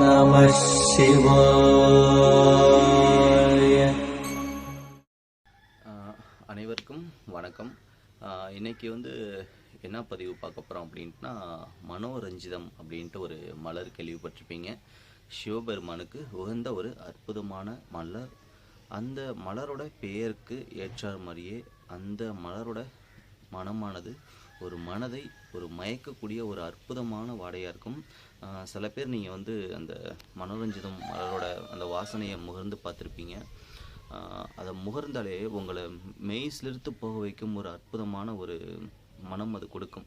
நம அனைவருக்கும் வணக்கம். இன்னைக்கு வந்து என்ன பதிவு பார்க்க போகிறோம் அப்படின்ட்டுனா மனோரஞ்சிதம் அப்படின்ட்டு ஒரு மலர் கேள்விப்பட்டிருப்பீங்க. சிவபெருமானுக்கு உகந்த ஒரு அற்புதமான மலர். அந்த மலரோட பெயருக்கு ஏற்றார் மாதிரியே அந்த மலரோட மனமானது ஒரு மனதை ஒரு மயக்கக்கூடிய ஒரு அற்புதமான வாடையாக இருக்கும். சில பேர் நீங்கள் வந்து அந்த மனோரஞ்சிதம் மலரோட அந்த வாசனையை முகர்ந்து பார்த்துருப்பீங்க. அதை முகர்ந்தாலே உங்களை மெய்சிலிருத்து போக வைக்கும் ஒரு அற்புதமான ஒரு மனம் அது கொடுக்கும்.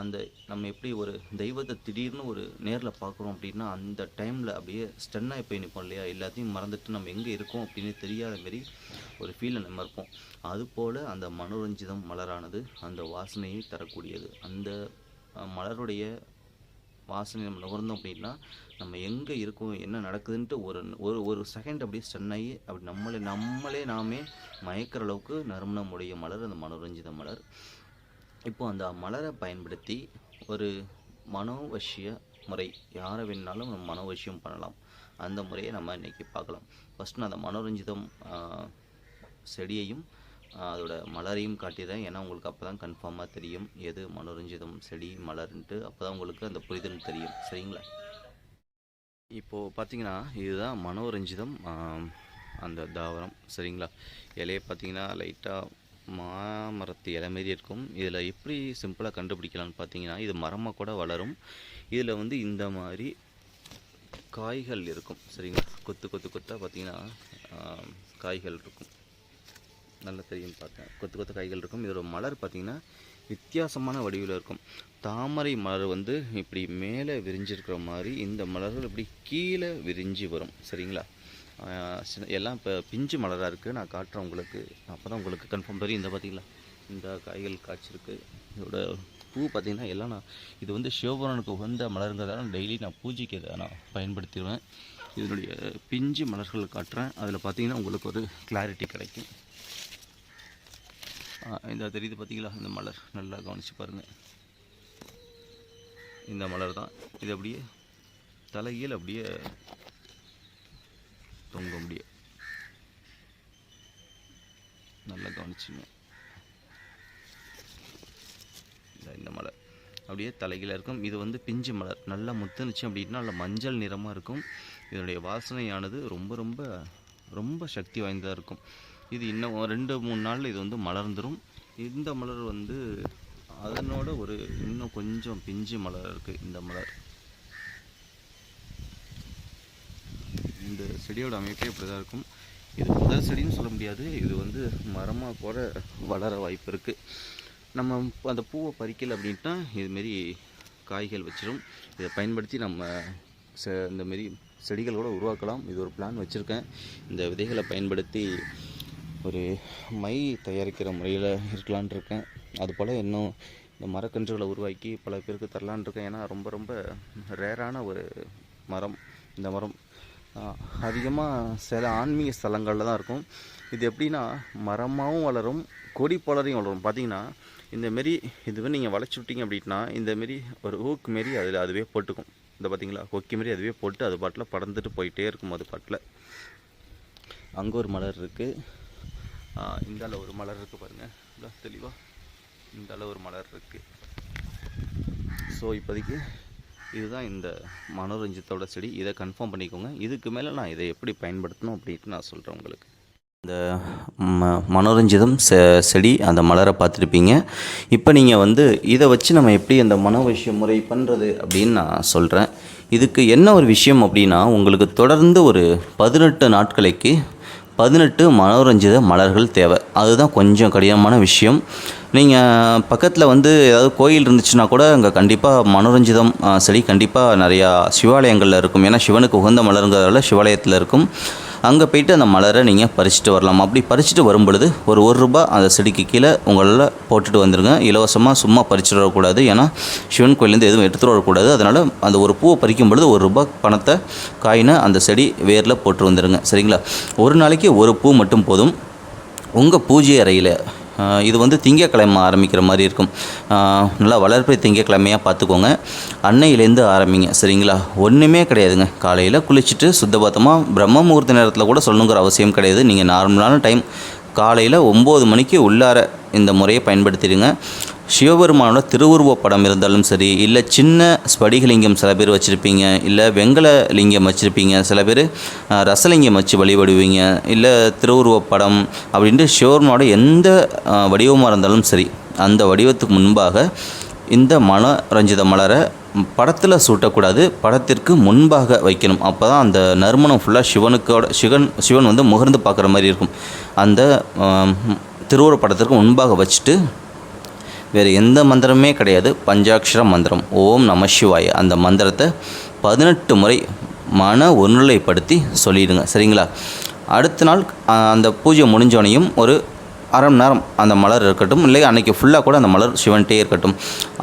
அந்த நம்ம எப்படி ஒரு தெய்வத்தை திடீர்னு ஒரு நேரில் பார்க்குறோம் அப்படின்னா அந்த டைமில் அப்படியே ஸ்டன்னாகி போய் நிற்போம் இல்லையா? எல்லாத்தையும் மறந்துட்டு நம்ம எங்கே இருக்கோம் அப்படின்னு தெரியாத மாரி ஒரு ஃபீலில் நம்ம இருப்போம். அதுபோல் அந்த மனோரஞ்சிதம் மலரானது அந்த வாசனையை தரக்கூடியது. அந்த மலருடைய வாசனை நம்ம நுகர்ந்தோம் அப்படின்னா நம்ம எங்கே இருக்கோம் என்ன நடக்குதுன்ட்டு ஒரு ஒரு ஒரு செகண்ட் அப்படியே ஸ்டன்னாகி அப்படி நம்மளே நம்மளே நாமே மயக்கிற அளவுக்கு நறுமணமுடைய மலர் அந்த மனோரஞ்சித மலர். இப்போ அந்த மலரை பயன்படுத்தி ஒரு மனோவசிய முறை யாரை வேணாலும் நம்ம மனோவசியம் பண்ணலாம். அந்த முறையை நம்ம இன்றைக்கி பார்க்கலாம். ஃபஸ்ட் நான் அந்த மனோரஞ்சிதம் செடியையும் அதோட மலரையும் காட்டிடுறேன் ஏன்னா உங்களுக்கு அப்போ தான் கன்ஃபார்மாக தெரியும் எது மனோரஞ்சிதம் செடி மலர்ன்ட்டு. அப்போ தான் உங்களுக்கு அந்த புரிதல் தெரியும். சரிங்களா? இப்போது பார்த்தீங்கன்னா இதுதான் மனோரஞ்சிதம் அந்த தாவரம். சரிங்களா? இலையை பார்த்தீங்கன்னா லைட்டாக மாமரத்து இலை மாரி இருக்கும். இதில் எப்படி சிம்பிளாக கண்டுபிடிக்கலாம்னு பார்த்தீங்கன்னா இது மரமாக கூட வளரும். இதில் வந்து இந்த மாதிரி காய்கள் இருக்கும். சரிங்களா? கொத்து கொத்து கொத்தாக பார்த்தீங்கன்னா காய்கள் இருக்கும். நல்லா தெரியும் பார்த்தேன். கொத்து கொத்து காய்கள் இருக்கும். இதோட மலர் பார்த்திங்கன்னா வித்தியாசமான வடிவில் இருக்கும். தாமரை மலர் வந்து இப்படி மேலே விரிஞ்சிருக்கிற மாதிரி இந்த மலர்கள் இப்படி கீழே விரிஞ்சு வரும். சரிங்களா? எல்லாம் இப்போ பிஞ்சு மலராக இருக்குது நான் காட்டுறேன் உங்களுக்கு. அப்போ தான் உங்களுக்கு கன்ஃபார்ம் தெரியும். இந்த பார்த்திங்களா இந்த காய்கள் காய்ச்சிருக்கு. இதோட பூ பார்த்திங்கன்னா எல்லாம் நான் இது வந்து சிவபுரானுக்கு உகந்த மலருங்கிறதால டெய்லி நான் பூஜைக்கு இதை நான் பயன்படுத்திடுவேன். இதனுடைய பிஞ்சு மலர்கள் காட்டுறேன். அதில் பார்த்தீங்கன்னா உங்களுக்கு ஒரு கிளாரிட்டி கிடைக்கும். இந்த தெரியுது பார்த்தீங்களா இந்த மலர். நல்லா கவனிச்சு பாருங்கள் இந்த மலர் தான். இது அப்படியே தலையில் அப்படியே தொங்க முடியும் நல்லா கவனிச்சுங்க. இந்த இந்த மலர். அப்படியே தலைகீழாக இருக்கும். இது வந்து பிஞ்சு மலர். நல்லா முத்துனுச்சு அப்படின்னா நல்ல மஞ்சள் நிறமாக இருக்கும். இதனுடைய வாசனையானது ரொம்ப ரொம்ப ரொம்ப சக்தி வாய்ந்ததாக இருக்கும். இது இன்னும் ரெண்டு மூணு நாளில் இது வந்து மலர்ந்துடும் இந்த மலர் வந்து அதனோட ஒரு இன்னும் கொஞ்சம் பிஞ்சு மலர் இருக்குது இந்த மலர். இந்த செடியோட அமைப்பே இப்படி தான் இருக்கும். இது முதல் செடின்னு சொல்ல முடியாது. இது வந்து மரமாக கூட வளர வாய்ப்பு இருக்குது நம்ம அந்த பூவை பறிக்கல அப்படின்ட்டா இதுமாரி காய்கள் வச்சிடும் இதை பயன்படுத்தி நம்ம செ இந்தமாரி செடிகள் கூட உருவாக்கலாம். இது ஒரு பிளான் வச்சுருக்கேன். இந்த விதைகளை பயன்படுத்தி ஒரு மை தயாரிக்கிற முறையில் இருக்கலான் இருக்கேன் அதுபோல் இன்னும் இந்த மரக்கன்றுகளை உருவாக்கி பல பேருக்கு தரலான் இருக்கேன் ஏன்னா ரொம்ப ரொம்ப ரேரான ஒரு மரம் இந்த மரம். அதிகமாக சில ஆன்மீக ஸ்தலங்களில் தான் இருக்கும். இது எப்படின்னா மரமாகவும் வளரும் கொடி போலரையும் வளரும். பார்த்தீங்கன்னா இந்த மாரி இதுவே நீங்கள் வளைச்சி விட்டீங்க அப்படின்னா இந்த மாரி ஒரு ஊக்கு மாரி அதில் அதுவே போட்டுக்கும். இந்த பார்த்தீங்களா கொக்கி மாரி அதுவே போட்டு அது பாட்டில் படர்ந்துட்டு போயிட்டே இருக்கும் அது பாட்டில். அங்கே ஒரு மலர் இருக்குது இந்தால ஒரு மலர் இருக்குது பாருங்கள் தெளிவாக இந்தால ஒரு மலர் இருக்குது ஸோ இப்போதைக்கு இதுதான் இந்த மனோரஞ்சித்தோட செடி. இதை கன்ஃபார்ம் பண்ணிக்கோங்க. இதுக்கு மேலே நான் இதை எப்படி பயன்படுத்தணும் அப்படின்ட்டு நான் சொல்கிறேன் உங்களுக்கு. இந்த ம மனோரஞ்சிதம் செ செடி அந்த மலரை பார்த்துருப்பீங்க. இப்போ நீங்கள் வந்து இதை வச்சு நம்ம எப்படி அந்த மனோவசிய முறை பண்ணுறது அப்படின்னு நான் சொல்கிறேன் இதுக்கு என்ன ஒரு விஷயம் அப்படின்னா உங்களுக்கு தொடர்ந்து ஒரு பதினெட்டு நாட்களுக்கு பதினெட்டு மனோரஞ்சித மலர்கள் தேவை. அதுதான் கொஞ்சம் கடினமான விஷயம். நீங்கள் பக்கத்தில் வந்து ஏதாவது கோயில் இருந்துச்சுன்னா கூட அங்கே கண்டிப்பாக மனோரஞ்சிதம் செடி கண்டிப்பாக நிறையா சிவாலயங்களில் இருக்கும். ஏன்னா சிவனுக்கு உகந்த மலருங்கிறதால சிவாலயத்தில் இருக்கும். அங்கே போயிட்டு அந்த மலரை நீங்கள் பறிச்சுட்டு வரலாம். அப்படி பறிச்சுட்டு வரும் பொழுது ஒரு ஒரு ரூபாய் அந்த செடிக்கு கீழே உங்களால் போட்டுட்டு வந்துடுங்க இலவசமாக சும்மா பறிச்சுட்டு வரக்கூடாது. ஏன்னா சிவன் கோயிலேருந்து எதுவும் எடுத்துகிட்டு வரக்கூடாது. அதனால் அந்த ஒரு பூவை பறிக்கும் பொழுது ஒரு ரூபாய் பணத்தை காயினை அந்த செடி வேரில் போட்டு வந்துடுங்க சரிங்களா? ஒரு நாளைக்கு ஒரு பூ மட்டும் போதும். உங்கள் பூஜை அறையில் இது வந்து திங்கக்கிழமை ஆரம்பிக்கிற மாதிரி இருக்கும். நல்லா வளர்ப்பை திங்கக்கிழமையாக பார்த்துக்கோங்க. அன்னையிலேருந்து ஆரம்பிங்க. சரிங்களா? ஒன்றுமே கிடையாதுங்க. காலையில் குளிச்சுட்டு சுத்தபத்தமாக பிரம்ம முகூர்த்த நேரத்தில் கூட சொல்லணுங்கிற அவசியம் கிடையாது. நீங்கள் நார்மலான டைம் காலையில் ஒம்பது மணிக்கு உள்ளார இந்த முறையை பயன்படுத்திடுங்க. சிவபெருமானோட திருவுருவ படம் இருந்தாலும் சரி இல்லை சின்ன ஸ்படிகலிங்கம் சில பேர் வச்சுருப்பீங்க இல்லை வெங்கல லிங்கம் வச்சுருப்பீங்க சில பேர் ரசலிங்கம் வச்சு வழிபடுவீங்க இல்லை திருவுருவ படம் அப்படின்ட்டு சிவபெருமானோட எந்த வடிவமாக இருந்தாலும் சரி அந்த வடிவத்துக்கு முன்பாக இந்த மனரஞ்சித மலரை படத்தில் சூட்டக்கூடாது படத்திற்கு முன்பாக வைக்கணும். அப்போ தான் அந்த நறுமணம் ஃபுல்லாக சிவனுக்கோட சிவன் சிவன் வந்து முகர்ந்து பார்க்குற மாதிரி இருக்கும். அந்த திருவுருவ படத்திற்கு முன்பாக வச்சுட்டு வேறு எந்த மந்திரமே கிடையாது. பஞ்சாட்சர மந்திரம். ஓம் நம சிவாய. அந்த மந்திரத்தை பதினெட்டு முறை மன ஒருநிலைப்படுத்தி சொல்லிடுங்க. சரிங்களா? அடுத்த நாள் அந்த பூஜை முடிஞ்சோனையும் ஒரு அரை மணி நேரம் அந்த மலர் இருக்கட்டும் இல்லை அன்றைக்கி ஃபுல்லாக கூட அந்த மலர் சிவன்ட்டே இருக்கட்டும்.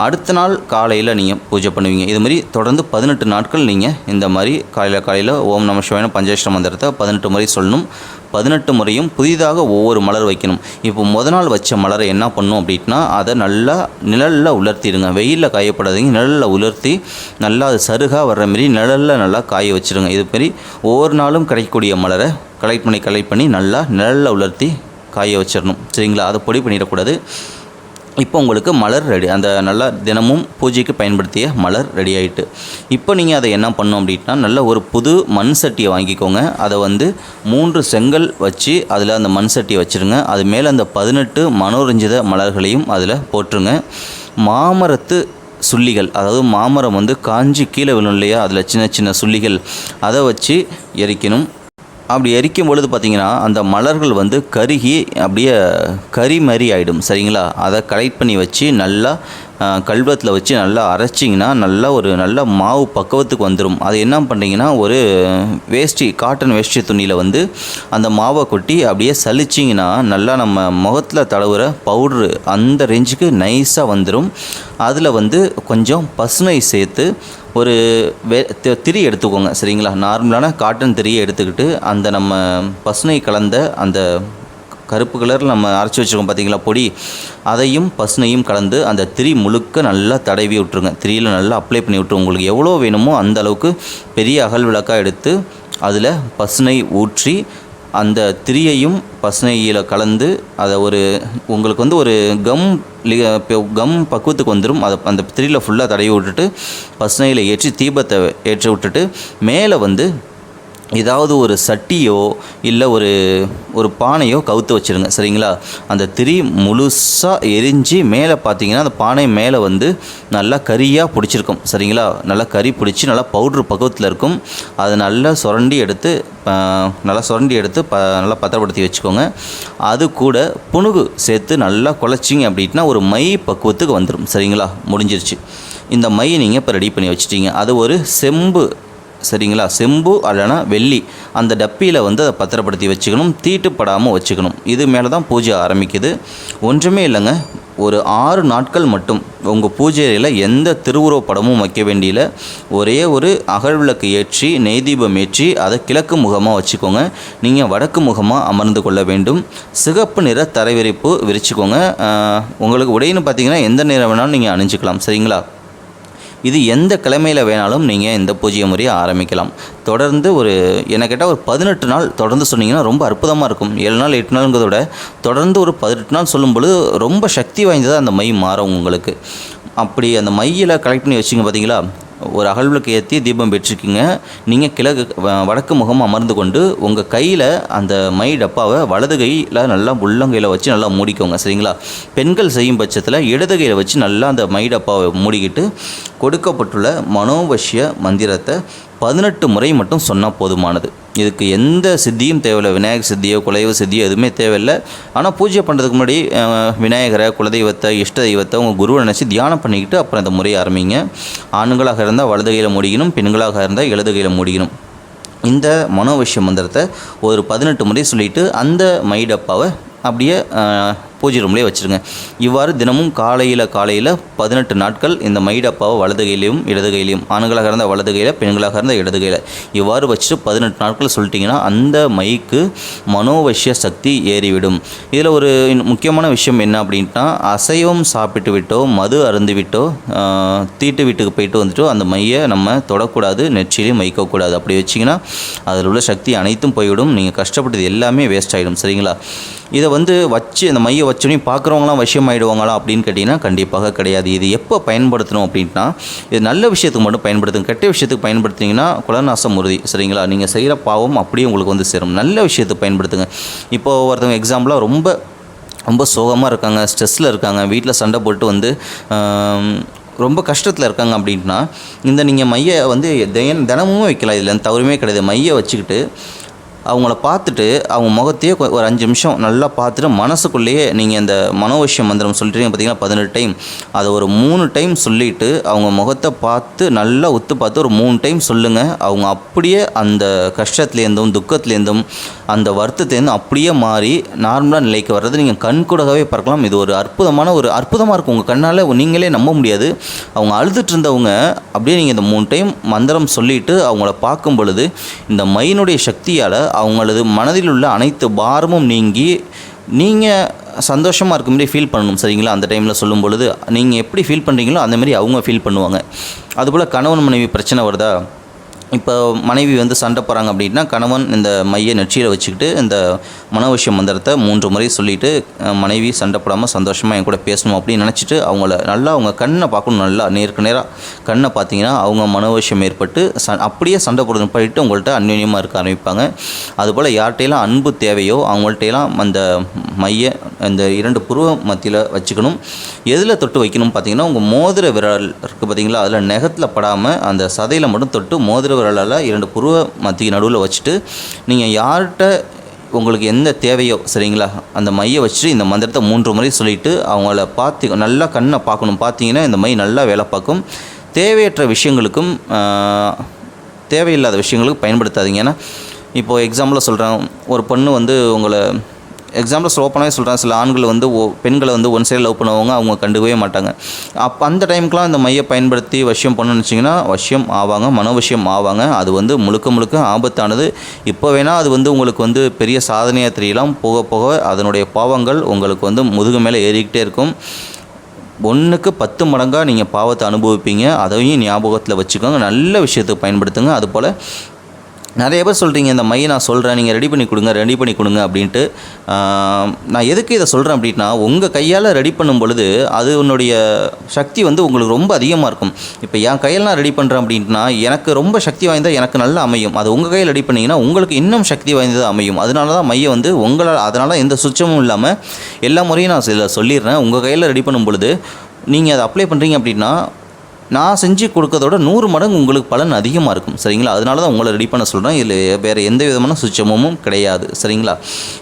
அடுத்த நாள் காலையில் நீங்கள் பூஜை பண்ணுவீங்க. இது மாதிரி தொடர்ந்து பதினெட்டு நாட்கள் நீங்கள் இந்த மாதிரி காலையில் காலையில் ஓம் நம சிவாயன பஞ்சாட்சர மந்திரத்தை பதினெட்டு முறை சொல்லணும். பதினெட்டு முறையும் புதிதாக ஒவ்வொரு மலர் வைக்கணும். இப்போ முத நாள் வச்ச மலரை என்ன பண்ணும் அப்படின்னா அதை நல்லா நிழலில் உலர்த்திடுங்க. வெயிலில் காயப்படாதீங்க. நிழலில் உலர்த்தி நல்லா அது சருகாக வர்ற மாரி நிழலில் நல்லா காய வச்சுருங்க. இதுமாரி ஒவ்வொரு நாளும் கிடைக்கக்கூடிய மலரை கலெக்ட் பண்ணி கலெக்ட் பண்ணி நல்லா நிழலில் உலர்த்தி காய வச்சிடணும். சரிங்களா? அதை பொடி பண்ணிடக்கூடாது. இப்போ உங்களுக்கு மலர் ரெடி அந்த நல்லா தினமும் பூஜைக்கு பயன்படுத்திய மலர் ரெடி ஆகிட்டு இப்போ நீங்கள் அதை என்ன பண்ணணும் அப்படின்னா நல்ல ஒரு புது மண் சட்டியை வாங்கிக்கோங்க. அதை வந்து மூன்று செங்கல் வச்சு அதில் அந்த மண் சட்டியை வச்சுருங்க. அது மேலே அந்த பதினெட்டு மனோரஞ்சித மலர்களையும் அதில் போட்டுருங்க. மாமரத்து சுள்ளிகள் அதாவது மாமரம் வந்து காஞ்சி கீழே விழும் இல்லையா? அதில் சின்ன சின்ன சுள்ளிகள் அதை வச்சு எரிக்கணும். அப்படி எரிக்கும் பொழுது பார்த்தீங்கன்னா அந்த மலர்கள் வந்து கருகி அப்படியே கறி மாதிரி ஆகிடும் சரிங்களா? அதை கலெக்ட் பண்ணி வச்சு நல்லா கல்வத்தில் வச்சு நல்லா அரைச்சிங்கன்னா நல்லா ஒரு நல்ல மாவு பக்குவத்துக்கு வந்துடும் அது என்ன பண்ணுறீங்கன்னா ஒரு வேஷ்டி காட்டன் வேஷ்டி துணியில் வந்து அந்த மாவை கொட்டி அப்படியே சலிச்சிங்கன்னா நல்லா நம்ம முகத்தில் தடவுற பவுட்ரு அந்த ரேஞ்சுக்கு நைஸாக வந்துடும் அதில் வந்து கொஞ்சம் பசுனை சேர்த்து ஒரு வே தி- திரி எடுத்துக்கோங்க சரிங்களா? நார்மலான காட்டன் திரியை எடுத்துக்கிட்டு அந்த நம்ம பசுனை கலந்த அந்த கருப்பு கலரில் நம்ம அரைச்சி வச்சுருக்கோம் பார்த்தீங்களா பொடி. அதையும் பசுனையும் கலந்து அந்த திரி முழுக்க நல்லா தடவி விட்ருங்க திரியில் நல்லா அப்ளை பண்ணி விட்ருங்க உங்களுக்கு எவ்வளோ வேணுமோ அந்த அளவுக்கு பெரிய அகல் விளக்காக எடுத்து அதில் பசுனை ஊற்றி அந்த திரியையும் பசுனையில் கலந்து அதை ஒரு உங்களுக்கு வந்து ஒரு கம் கம் பக்குவத்துக்கு வந்துடும் அதை அந்த திரியில் ஃபுல்லாக தடவி விட்டுட்டு பசுனையில் ஏற்றி தீபத்தை ஏற்றி விட்டுட்டு மேலே வந்து ஏதாவது ஒரு சட்டியோ இல்லை ஒரு ஒரு பானையோ கவுத்து வச்சிருங்க சரிங்களா? அந்த திரி முழுசாக எரிஞ்சு மேலே பார்த்தீங்கன்னா அந்த பானை மேலே வந்து நல்லா கறியாக பிடிச்சிருக்கும் சரிங்களா? நல்லா கறி பிடிச்சி நல்லா பவுட்ரு பக்குவத்தில் இருக்கும். அதை நல்லா சுரண்டி எடுத்து நல்லா சுரண்டி எடுத்து ப நல்லா பத்திரப்படுத்தி வச்சுக்கோங்க. அது கூட புணுகு சேர்த்து நல்லா குழச்சிங்க அப்படின்னா ஒரு மை பக்குவத்துக்கு வந்துடும் சரிங்களா? முடிஞ்சிருச்சு. இந்த மை நீங்கள் இப்போ ரெடி பண்ணி வச்சுட்டீங்க. அது ஒரு செம்பு சரிங்களா? செம்பு அல்லனா வெள்ளி. அந்த டப்பியில் வந்து அதை பத்திரப்படுத்தி வச்சுக்கணும். தீட்டுப்படாமல் வச்சுக்கணும். இது மேலே தான் பூஜை ஆரம்பிக்குது. ஒன்றுமே இல்லைங்க. ஒரு ஆறு நாட்கள் மட்டும் உங்கள் பூஜையில் எந்த திருவுருவப் படமும் வைக்க வேண்டியில ஒரே ஒரு அகழ்விளக்கு ஏற்றி நெய் தீபம் ஏற்றி அதை கிழக்கு முகமாக வச்சுக்கோங்க. நீங்கள் வடக்கு முகமாக அமர்ந்து கொள்ள வேண்டும். சிகப்பு நிற தரைவிரிப்பு விரிச்சுக்கோங்க. உங்களுக்கு உடைன்னு பார்த்தீங்கன்னா எந்த நிறம் வேணாலும் நீங்கள் அணிஞ்சிக்கலாம். சரிங்களா? இது எந்த கிழமையில் வேணாலும் நீங்கள் இந்த பூஜ்ய முறையை ஆரம்பிக்கலாம். தொடர்ந்து ஒரு என்ன கேட்டால் ஒரு பதினெட்டு நாள் தொடர்ந்து சொன்னீங்கன்னா ரொம்ப அற்புதமாக இருக்கும். ஏழு நாள் எட்டு நாளுங்கிறத விட தொடர்ந்து ஒரு பதினெட்டு நாள் சொல்லும்பொழுது ரொம்ப சக்தி வாய்ந்ததாக அந்த மை மாறும் உங்களுக்கு. அப்படி அந்த மையில் கலெக்ட் பண்ணி வச்சிங்க பார்த்தீங்களா ஒரு அகல்விளக்கு ஏற்றி தீபம் பெற்றிருக்கீங்க. நீங்கள் கிழக்கு வடக்கு முகம் அமர்ந்து கொண்டு உங்கள் கையில் அந்த மை டப்பாவை வலது கையில் நல்லா உள்ளங்கையில் வச்சு நல்லா மூடிக்கோங்க சரிங்களா? பெண்கள் செய்யும் பட்சத்தில் இடது கையில் வச்சு நல்லா அந்த மை டப்பாவை மூடிக்கிட்டு கொடுக்கப்பட்டுள்ள மனோவசிய மந்திரத்தை பதினெட்டு முறை மட்டும் சொன்னால் போதுமானது. இதுக்கு எந்த சித்தியும் தேவையில்லை. விநாயகர் சித்தியோ குலைவ சித்தியோ எதுவுமே தேவையில்லை. ஆனால் பூஜை பண்ணுறதுக்கு முன்னாடி விநாயகரை குலதெய்வத்தை இஷ்ட தெய்வத்தை உங்கள் குருவை நினச்சி தியானம் பண்ணிக்கிட்டு அப்புறம் இந்த முறையை ஆரம்பிங்க. ஆண்களாக இருந்தால் வலது கையில் பெண்களாக இருந்தால் இடது கையில் இந்த மனோவிஷ்ய மந்திரத்தை ஒரு பதினெட்டு முறை சொல்லிவிட்டு அந்த மைடப்பாவை அப்படியே பூஜை ரூம்லேயே வச்சுருங்க. இவ்வாறு தினமும் காலையில் காலையில் பதினெட்டு நாட்கள் இந்த மை வலது கையிலையும் இடது கையிலையும் ஆண்களாக இருந்தால் வலது கையில் பெண்களாக இருந்தால் இடது கையில். இவ்வாறு வச்சுட்டு பதினெட்டு நாட்கள் சொல்லிட்டிங்கன்னா அந்த மைக்கு மனோவசிய சக்தி ஏறிவிடும். இதில் ஒரு முக்கியமான விஷயம் என்ன அப்படின்ட்டா அசைவம் சாப்பிட்டு விட்டோ மது அருந்து விட்டோ தீட்டு வீட்டுக்கு போயிட்டு வந்துட்டோ அந்த மையை நம்ம தொடக்கூடாது நெற்றிலையும் வைக்கக்கூடாது. அப்படி வச்சிங்கன்னா அதில் உள்ள சக்தி அனைத்தும் போய்விடும். நீங்கள் கஷ்டப்பட்டது எல்லாமே வேஸ்ட் ஆகிடும் சரிங்களா? இதை வந்து வச்சு அந்த மையை வச்சோன்னே பார்க்குறவங்களாம் வசியம் ஆகிடுவாங்களா அப்படின்னு கேட்டிங்கன்னா கண்டிப்பாக கிடையாது. இது எப்போ பயன்படுத்தணும் அப்படின்னா இது நல்ல விஷயத்துக்கு மட்டும் பயன்படுத்துங்க. கெட்ட விஷயத்துக்கு பயன்படுத்திங்கன்னா குலநாசம் உறுதி. சரிங்களா? நீங்கள் செய்கிற பாவம் அப்படியே உங்களுக்கு வந்து சேரும். நல்ல விஷயத்துக்கு பயன்படுத்துங்க. இப்போ ஒருத்தவங்க எக்ஸாம்பிளாக ரொம்ப ரொம்ப சோகமாக இருக்காங்க ஸ்ட்ரெஸ்ஸில் இருக்காங்க வீட்டில் சண்டை போட்டு வந்து ரொம்ப கஷ்டத்தில் இருக்காங்க அப்படின்னா இந்த நீங்கள் மையை வந்து தினமும் வைக்கலாம். இதில் தவறுமே கிடையாது. மையை வச்சுக்கிட்டு அவங்கள பார்த்துட்டு அவங்க முகத்தையே ஒரு அஞ்சு நிமிஷம் நல்லா பார்த்துட்டு மனசுக்குள்ளேயே நீங்கள் இந்த மனோவசியம் மந்திரம் சொல்லிட்டீங்க பார்த்தீங்கன்னா பதினெட்டு டைம் அதை ஒரு மூணு டைம் சொல்லிவிட்டு அவங்க முகத்தை பார்த்து நல்லா ஒத்து பார்த்து ஒரு மூணு டைம் சொல்லுங்கள் அவங்க அப்படியே அந்த கஷ்டத்துலேருந்தும் துக்கத்துலேருந்தும் அந்த வருத்தத்துலேருந்து அப்படியே மாறி நார்மலாக நிலைக்கு வர்றது. நீங்கள் கண் கூடவே பார்க்கலாம். இது ஒரு அற்புதமான ஒரு அற்புதமாக இருக்கும். உங்கள் கண்ணால் நீங்களே நம்ப முடியாது. அவங்க அழுதுட்டு இருந்தவங்க அப்படியே நீங்கள் இந்த மூணு டைம் மந்திரம் சொல்லிட்டு அவங்கள பார்க்கும் பொழுது இந்த மையினுடைய சக்தியால் அவங்களது மனதில் உள்ள அனைத்து பாரமும் நீங்கி நீங்கள் சந்தோஷமாக இருக்க மாதிரி ஃபீல் பண்ணணும். சரிங்களா? அந்த டைமில் சொல்லும் பொழுது நீங்கள் எப்படி ஃபீல் பண்ணுறீங்களோ அந்தமாரி அவங்க ஃபீல் பண்ணுவாங்க. அதுபோல் கணவன் மனைவி பிரச்சனை வருதா? இப்போ மனைவி வந்து சண்டை போகிறாங்க அப்படின்னா கணவன் இந்த மைய நெற்றியில் வச்சுக்கிட்டு இந்த மனவசிய மந்திரத்தை மூன்று முறை சொல்லிட்டு மனைவி சண்டை போடாமல் சந்தோஷமாக என் கூட பேசணும் அப்படின்னு நினச்சிட்டு அவங்கள நல்லா அவங்க கண்ணை பார்க்கணும் நல்லா நேருக்கு நேராக கண்ணை பார்த்தீங்கன்னா அவங்க மனவசியம் ஏற்பட்டு ச அப்படியே சண்டை போடுறது போயிட்டு உங்கள்கிட்ட அந்யோன்யமாக இருக்க ஆரம்பிப்பாங்க. அதுபோல் யார்கிட்டையெல்லாம் அன்பு தேவையோ அவங்கள்ட்டையெல்லாம் அந்த மைய அந்த இரண்டு புருவ மத்தியில் வச்சுக்கணும். எதில் தொட்டு வைக்கணும் பார்த்தீங்கன்னா உங்கள் மோதிர விரல் இருக்குது பார்த்தீங்களா? அதில் நெகத்தில் படாமல் அந்த சதையில் மட்டும் தொட்டு மோதிர விரலால் இரண்டு புருவ மத்திய நடுவில் வச்சுட்டு நீங்கள் யார்கிட்ட உங்களுக்கு எந்த தேவையோ சரிங்களா? அந்த மையை வச்சுட்டு இந்த மந்திரத்தை மூன்று முறை சொல்லிவிட்டு அவங்கள பார்த்து நல்லா கண்ணை பார்க்கணும். பார்த்தீங்கன்னா இந்த மை நல்லா வேலை பார்க்கும். தேவையற்ற விஷயங்களுக்கும் தேவையில்லாத விஷயங்களுக்கு பயன்படுத்தாதீங்க. ஏன்னா இப்போது எக்ஸாம்பிளாக சொல்கிறேன் ஒரு பொண்ணு வந்து உங்களை எக்ஸாம்பிள் ஓப்பனாகவே சொல்கிறேன் சில ஆண்கள் வந்து ஓ பெண்களை வந்து ஒன் சைடு லவ் பண்ணுவாங்க அவங்க கண்டுக்கவே மாட்டாங்க. அப்போ அந்த டைமுக்குலாம் அந்த மையை பயன்படுத்தி வசியம் பண்ணணும்னு வச்சிங்கன்னா வசியம் ஆவாங்க மனோவசியம் ஆவாங்க. அது வந்து முழுக்க முழுக்க ஆபத்தானது. இப்போ வேணால் அது வந்து உங்களுக்கு வந்து பெரிய சாதனையாக தெரியலாம். போக போக அதனுடைய பாவங்கள் உங்களுக்கு வந்து முதுகு மேலே ஏறிக்கிட்டே இருக்கும். ஒன்றுக்கு பத்து மடங்காக நீங்கள் பாவத்தை அனுபவிப்பீங்க. அதையும் ஞாபகத்தில் வச்சுக்கோங்க. நல்ல விஷயத்துக்கு பயன்படுத்துங்க. அதுபோல் நிறைய பேர் சொல்கிறீங்க இந்த மையை நான் சொல்கிறேன் நீங்கள் ரெடி பண்ணி கொடுங்க ரெடி பண்ணி கொடுங்க அப்படின்ட்டு. நான் எதுக்கு இதை சொல்கிறேன் அப்படின்னா உங்கள் கையால் ரெடி பண்ணும் பொழுது அது உன்னுடைய சக்தி வந்து உங்களுக்கு ரொம்ப அதிகமாக இருக்கும். இப்போ என் கையில் நான் ரெடி பண்ணுறேன் அப்படின்னா எனக்கு ரொம்ப சக்தி வாய்ந்தால் எனக்கு நல்லா அமையும். அது உங்கள் கையில் ரெடி பண்ணிங்கன்னா உங்களுக்கு இன்னும் சக்தி வாய்ந்தது அமையும். அதனால தான் மையை வந்து உங்களால் அதனால் எந்த சுச்சமும் இல்லாமல் எல்லா முறையும் நான் சொல்லிடுறேன். உங்கள் கையில் ரெடி பண்ணும் பொழுது நீங்கள் அதை அப்ளை பண்ணுறீங்க அப்படின்னா நான் செஞ்சு கொடுக்கறதோட நூறு மடங்கு உங்களுக்கு பலன் அதிகமாக இருக்கும். சரிங்களா? அதனால தான் உங்களை ரெடி பண்ண சொல்கிறேன் இல்லை வேறு எந்த விதமான சுச்சமும் கிடையாது. சரிங்களா?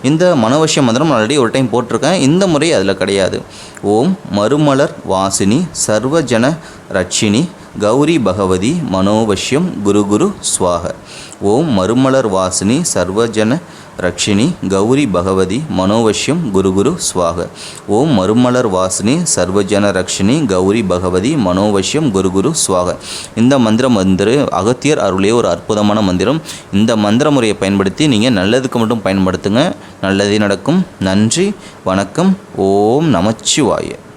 இந்த மனவசிய மந்திரம் ஆல்ரெடி ஒரு டைம் போட்டிருக்கேன். இந்த முறை அதில் கிடையாது. ஓம் மறுமலர் வாசினி சர்வஜன ரட்சினி கௌரி பகவதி மனோவஷ்யம் குரு குரு ஸ்வாக ஓம் மறுமலர் வாசினி சர்வஜன ரக்ஷினி கௌரி பகவதி மனோவஷ்யம் குரு குரு ஸ்வாக ஓம் மறுமலர் வாசினி சர்வஜன ரக்ஷினி கௌரி பகவதி மனோவஷ்யம் குரு குரு ஸ்வாக இந்த மந்திரம் வந்து அகத்தியர் அருளே ஒரு அற்புதமான மந்திரம். இந்த மந்திர முறையை பயன்படுத்தி நீங்கள் நல்லதுக்கு மட்டும் பயன்படுத்துங்க. நல்லதே நடக்கும். நன்றி வணக்கம். ஓம் நமச்சிவாய.